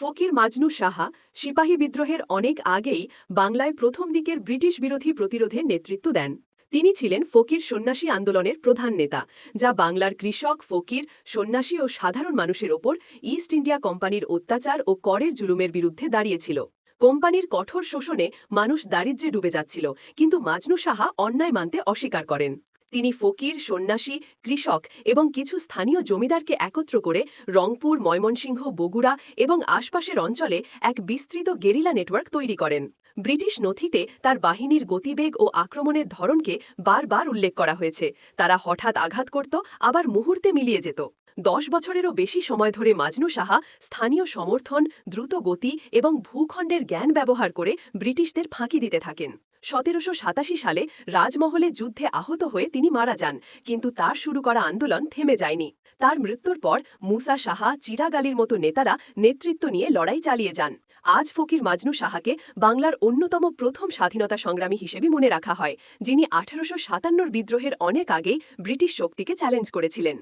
ফকির মাজনু সাহা সিপাহী বিদ্রোহের অনেক আগেই বাংলায় প্রথম দিকের ব্রিটিশ বিরোধী প্রতিরোধের নেতৃত্ব দেন। তিনি ছিলেন ফকির সন্ন্যাসী আন্দোলনের প্রধান নেতা, যা বাংলার কৃষক, ফকির, সন্ন্যাসী ও সাধারণ মানুষের ওপর ইস্ট ইন্ডিয়া কোম্পানির অত্যাচার ও করের জুলুমের বিরুদ্ধে দাঁড়িয়েছিল। কোম্পানির কঠোর শোষণে মানুষ দারিদ্র্যে ডুবে যাচ্ছিল, কিন্তু মাজনু সাহা অন্যায় মানতে অস্বীকার করেন। তিনি ফকির, সন্ন্যাসী, কৃষক এবং কিছু স্থানীয় জমিদারকে একত্র করে রংপুর, ময়মনসিংহ, বগুড়া এবং আশপাশের অঞ্চলে এক বিস্তৃত গেরিলা নেটওয়ার্ক তৈরি করেন। ব্রিটিশ নথিতে তার বাহিনীর গতিবেগ ও আক্রমণের ধরনকে বারবার উল্লেখ করা হয়েছে। তারা হঠাৎ আঘাত করত, আবার মুহূর্তে মিলিয়ে যেত। দশ বছরেরও বেশি সময় ধরে মাজনু সাহা স্থানীয় সমর্থন, দ্রুত গতি এবং ভূখণ্ডের জ্ঞান ব্যবহার করে ব্রিটিশদের ফাঁকি দিতে থাকেন। সতেরোশো সাতাশি সালে রাজমহলে যুদ্ধে আহত হয়ে তিনি মারা যান, কিন্তু তার শুরু করা আন্দোলন থেমে যায়নি। তার মৃত্যুর পর মুসা সাহা চিরাগালির মতো নেতারা নেতৃত্ব নিয়ে লড়াই চালিয়ে যান। আজ ফকির মাজনু সাহাকে বাংলার অন্যতম প্রথম স্বাধীনতা সংগ্রামী হিসেবে মনে রাখা হয়, যিনি আঠারোশো বিদ্রোহের অনেক আগেই ব্রিটিশ শক্তিকে চ্যালেঞ্জ করেছিলেন।